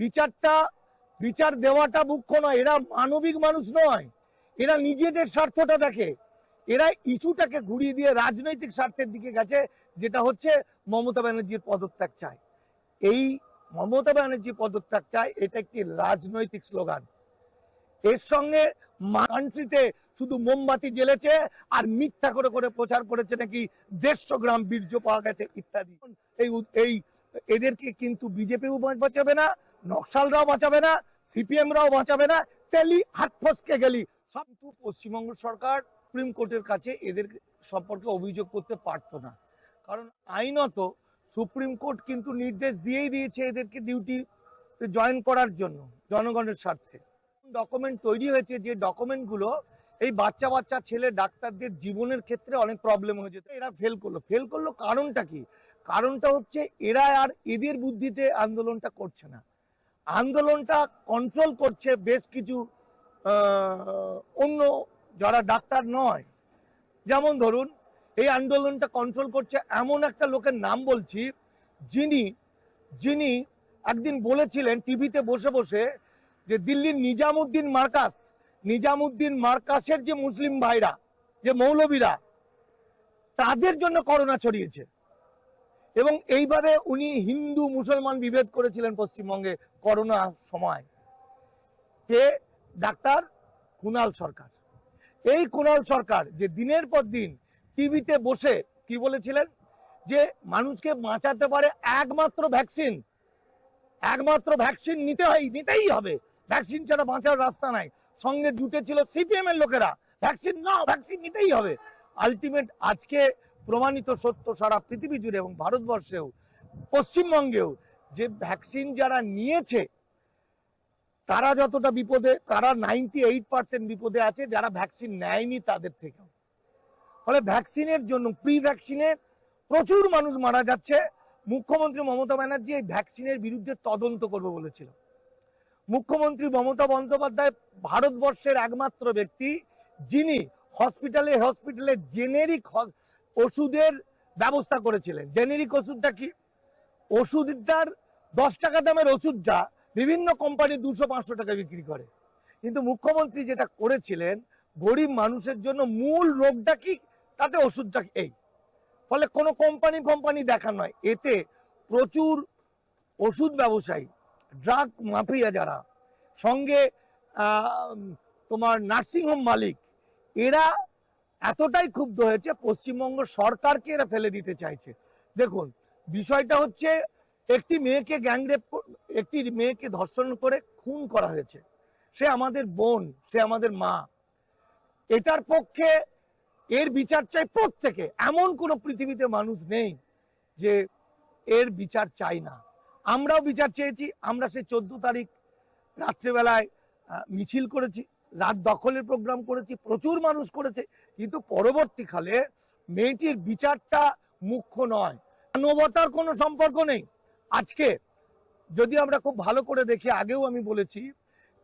বিচারটা, বিচার দেওয়াটা মুখ্য নয়। এরা মানবিক মানুষ নয়। এরা নিজেদের স্বার্থটা দেখে। এরা ইস্যুটাকে ঘুরিয়ে দিয়ে রাজনৈতিক স্বার্থের দিকে গেছে, যেটা হচ্ছে মমতা ব্যানার্জির পদত্যাগ চায়। এই মমতা ব্যানার্জি পদত্যাগ চায়, এটা একটি রাজনৈতিক স্লোগান। এর সঙ্গে কান্ট্রিতে শুধু মোমবাতি জ্বেলেছে আর মিথ্যা করে করে প্রচার করেছে নাকি দেড়শো গ্রাম বীর্য পাওয়া গেছে ইত্যাদি। এই এই এদেরকে কিন্তু বিজেপিও বাঁচাবে না নকশালরাও বাঁচাবে না, সিপিএমরাও বাঁচাবে না, তেলি হাত ফসকে গেলি। সব কিন্তু পশ্চিমবঙ্গ সরকার সুপ্রিম কোর্টের কাছে এদের সম্পর্কে অভিযোগ করতে পারতো না। কারণ আইনত সুপ্রিম কোর্ট কিন্তু নির্দেশ দিয়েই দিয়েছে এদেরকে ডিউটি জয়েন করার জন্য জনগণের স্বার্থে। ডকুমেন্ট তৈরি হয়েছে, যে ডকুমেন্টগুলো এই বাচ্চা বাচ্চা ছেলে ডাক্তারদের জীবনের ক্ষেত্রে অনেক প্রবলেম হয়েছে তো এরা ফেল করল। ফেল করল কারণটা কি? কারণটা হচ্ছে এরা আর এদের বুদ্ধিতে আন্দোলনটা করছে না। আন্দোলনটা কন্ট্রোল করছে বেশ কিছু অন্য যারা ডাক্তার নয়। যেমন ধরুন, এই আন্দোলনটা কন্ট্রোল করছে এমন একটা লোকের নাম বলছি, যিনি যিনি একদিন বলেছিলেন টিভিতে বসে বসে যে দিল্লির নিজামুদ্দিন মার্কাস, নিজামুদ্দিন মার্কাসের যে মুসলিম ভাইরা, যে মৌলবীরা, তাদের জন্য করোনা ছড়িয়েছে। এবং এইভাবে উনি হিন্দু মুসলমান বিভেদ করেছিলেন পশ্চিমবঙ্গে। করোনা সময়, কে? ডাক্তার কুণাল সরকার। এই কুণাল সরকার যে দিনের পর দিন টিভিতে বসে কি বলেছিলেন? যে মানুষকে বাঁচাতে পারে একমাত্র ভ্যাকসিন। একমাত্র ভ্যাকসিন নিতে হয়, নিতেই হবে। ভ্যাকসিন ছাড়া বাঁচার রাস্তা নাই। সঙ্গে জুটেছিল সিপিএম এর লোকেরা। ভ্যাকসিন না ভ্যাকসিন নিতেই হবে। আলটিমেট আজকে প্রমাণিত সত্য সারা পৃথিবী জুড়ে এবং ভারতবর্ষেও, পশ্চিমবঙ্গেও যে ভ্যাকসিন যারা নিয়েছে, তারা যতটা বিপদে, তারা নাইনটি এইট পার্সেন্ট বিপদে আছে, যারা ভ্যাকসিন নেয়নি তাদের থেকেও। ফলে ভ্যাকসিনের জন্য প্রি ভ্যাকসিনের প্রচুর মানুষ মারা যাচ্ছে। মুখ্যমন্ত্রী মমতা ব্যানার্জি এই ভ্যাকসিনের বিরুদ্ধে তদন্ত করবে বলেছিল। মুখ্যমন্ত্রী মমতা বন্দ্যোপাধ্যায় ভারতবর্ষের একমাত্র ব্যক্তি, যিনি হসপিটালে হসপিটালে জেনেরিক ওষুধের ব্যবস্থা করেছিলেন। জেনেরিক ওষুধটা কি? ওষুধটার দশ টাকা দামের ওষুধটা বিভিন্ন কোম্পানি দুশো, পাঁচশো টাকা বিক্রি করে। কিন্তু মুখ্যমন্ত্রী যেটা করেছিলেন, গরিব মানুষের জন্য মূল রোগটা কি? তাতে ওষুধটা এই। ফলে কোনো কোম্পানি কোম্পানি দেখা নয়। এতে প্রচুর ওষুধ ব্যবসায়ী ড্রাগ মাফিয়া যারা, সঙ্গে তোমার নার্সিংহোম মালিক, এরা এতটাই ক্ষুব্ধ হয়েছে, পশ্চিমবঙ্গ সরকারকে এরা ফেলে দিতে চাইছে। দেখুন, বিষয়টা হচ্ছে একটি মেয়েকে গ্যাংরেপ একটি মেয়েকে ধর্ষণ করে খুন করা হয়েছে। সে আমাদের বোন, সে আমাদের মা। এটার পক্ষে এর বিচার চাই প্রত্যেকে। এমন কোনো পৃথিবীতে মানুষ নেই যে এর বিচার চাই না। আমরাও বিচার চেয়েছি, আমরা সে চোদ্দ তারিখ রাত্রেবেলায় মিছিল করেছি, রাত দখলের প্রোগ্রাম করেছি, প্রচুর মানুষ করেছে, কিন্তু পরবর্তীকালে মেয়েটির বিচারটা মুখ্য নয়। মানবতার কোনো সম্পর্ক নেই। আজকে যদি আমরা খুব ভালো করে দেখি, আগেও আমি বলেছি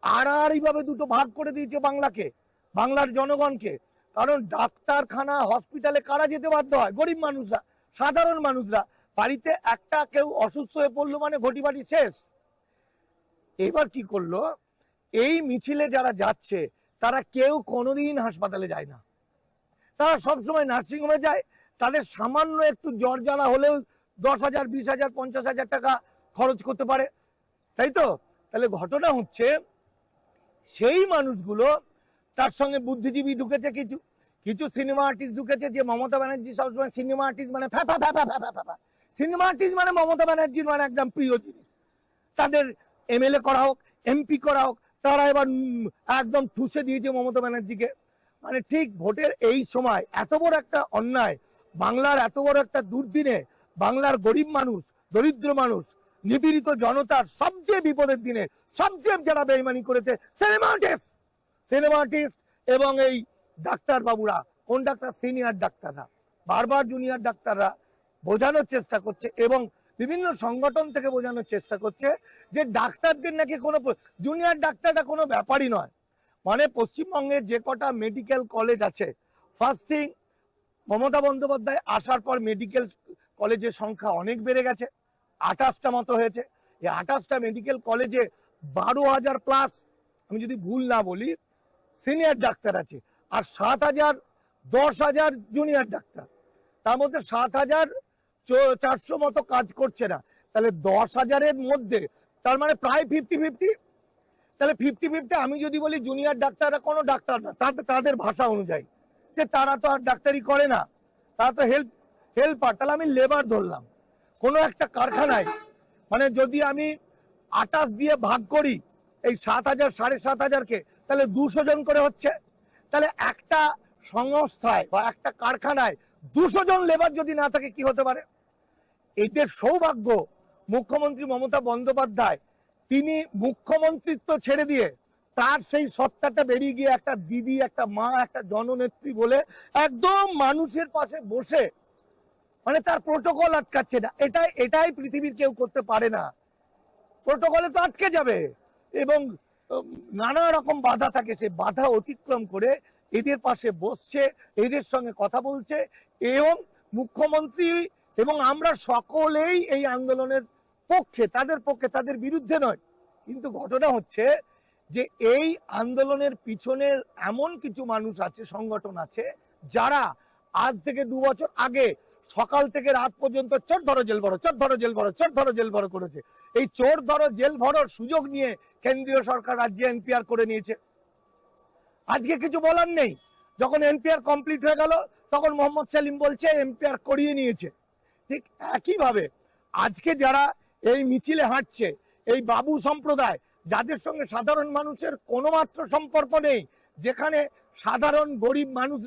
আড়াআড়িভাবে দুটো ভাগ করে দিয়েছে বাংলাকে, বাংলার জনগণকে। কারণ ডাক্তারখানা, হসপিটালে কারা যেতে বাধ্য হয়? গরিব মানুষরা, সাধারণ মানুষরা। বাড়িতে একটা কেউ অসুস্থ হয়ে পড়ল মানে ঘটি বাটি শেষ। এবার কি করল? এই মিছিলে যারা যাচ্ছে, তারা কেউ কোনোদিন হাসপাতালে যায় না। তারা সবসময় নার্সিংহোমে যায়, তাদের সামান্য একটু জ্বর জ্বালা হলেও দশ হাজার, বিশ হাজার, পঞ্চাশ হাজার টাকা খরচ করতে পারে। তাই তো? তাহলে ঘটনা হচ্ছে, সেই মানুষগুলো তার সঙ্গে বুদ্ধিজীবী ঢুকেছে কিছু কিছু সিনেমা আর্টিস্ট ঢুকেছে যে মমতা ব্যানার্জি সবসময় সিনেমা আর্টিস্ট মানে ফ্যাপা ফ্যাপা ফ্যাপা ফ্যাপা সিনেমা আর্টিস্ট মানে মমতা ব্যানার্জির মানে একদম প্রিয় জিনিস। তাদের এমএলএ করা হোক এমপি করা হোক, তারা এবার একদম ঠুসে দিয়েছে মমতা ব্যানার্জিকে। মানে ঠিক ভোটের এই সময় এত বড় একটা অন্যায়, বাংলার এত বড় একটা দুর্দিনে বাংলার গরিব মানুষ, দরিদ্র মানুষ, নিপীড়িত জনতার সবচেয়ে বিপদের দিনে সবচেয়ে যারা বেইমানি করেছে সিনেমা আর্টিস্ট সিনেমা আর্টিস্ট এবং এই ডাক্তার বাবুরা কোন ডাক্তার? সিনিয়র ডাক্তাররা। বারবার জুনিয়র ডাক্তাররা বোঝানোর চেষ্টা করছে এবং বিভিন্ন সংগঠন থেকে বোঝানোর চেষ্টা করছে যে ডাক্তারদের নাকি কোনো জুনিয়র ডাক্তারটা কোনো ব্যাপারই নয়। মানে পশ্চিমবঙ্গের যে কটা মেডিকেল কলেজ আছে, ফার্স্ট থিং, মমতা বন্দ্যোপাধ্যায় আসার পর মেডিকেল কলেজের সংখ্যা অনেক বেড়ে গেছে। আঠাশটা মতো হয়েছে। এই আঠাশটা মেডিকেল কলেজে বারো হাজার প্লাস আমি যদি ভুল না বলি সিনিয়র ডাক্তার আছে আর সাত হাজার, দশ হাজার জুনিয়র ডাক্তার। তার মধ্যে সাত হাজার চারশো মতো কাজ করছে না। তাহলে দশ হাজারের মধ্যে, তার মানে প্রায় ফিফটি ফিফটি তাহলে ফিফটি ফিফটি আমি যদি বলি জুনিয়র ডাক্তাররা কোনো ডাক্তার না, তাদের তাদের ভাষা অনুযায়ী। যে তারা তো আর ডাক্তারি করে না, তারা তো হেল্প হেল্পার তাহলে আমি লেবার ধরলাম। কোনো একটা কারখানায় মানে যদি আমি আটাশ দিয়ে ভাগ করি, এই সাত হাজার, সাড়ে সাত হাজারকে, তাহলে দুশো জন করে হচ্ছে। তাহলে একটা সংস্থায় বা একটা কারখানায় দুশো জন লেবার যদি না থাকে, কি হতে পারে? এদের সৌভাগ্য, মুখ্যমন্ত্রী মমতা বন্দ্যোপাধ্যায়, তিনি মুখ্যমন্ত্রিত্ব ছেড়ে দিয়ে তার সেই সত্তাটা বেরিয়ে গিয়ে একটা দিদি, একটা মা, একটা জননেত্রী বলে একদম মানুষের পাশে বসে মানে তার প্রোটোকল আটকাচ্ছে না। এটাই এটাই পৃথিবীর কেউ করতে পারে না। প্রোটোকলে তো আটকে যাবে। এবং নানা রকম বাধা থাকে। সে বাধা অতিক্রম করে এদের পাশে বসছে, এদের সঙ্গে কথা বলছে এবং মুখ্যমন্ত্রী এবং আমরা সকলেই এই আন্দোলনের পক্ষে, তাদের পক্ষে, তাদের বিরুদ্ধে নয়। কিন্তু ঘটনা হচ্ছে যে এই আন্দোলনের পিছনের এমন কিছু মানুষ আছে, সংগঠন আছে, যারা আজ থেকে দু বছর আগে সকাল থেকে রাত পর্যন্ত চোর ধরো, জেল ভরো, চোর ধরো, জেল ভরো, চোর ধরো, জেল ভরো করেছে। এই চোর ধরো, জেল ভরোর সুযোগ নিয়ে কেন্দ্রীয় সরকার রাজ্যে এনপিআর করে নিয়েছে। আজকে কিছু বলার নেই। যখন এনপিআর কমপ্লিট হয়ে গেল, তখন মোহাম্মদ সেলিম বলছে, এনপিআর করিয়ে নিয়েছে। ঠিক একইভাবে আজকে যারা এই মিছিলে হাঁটছে, এই বাবু সম্প্রদায়, যাদের সঙ্গে সাধারণ মানুষের কোনো মাত্র সম্পর্ক নেই, যেখানে সাধারণ গরিব মানুষ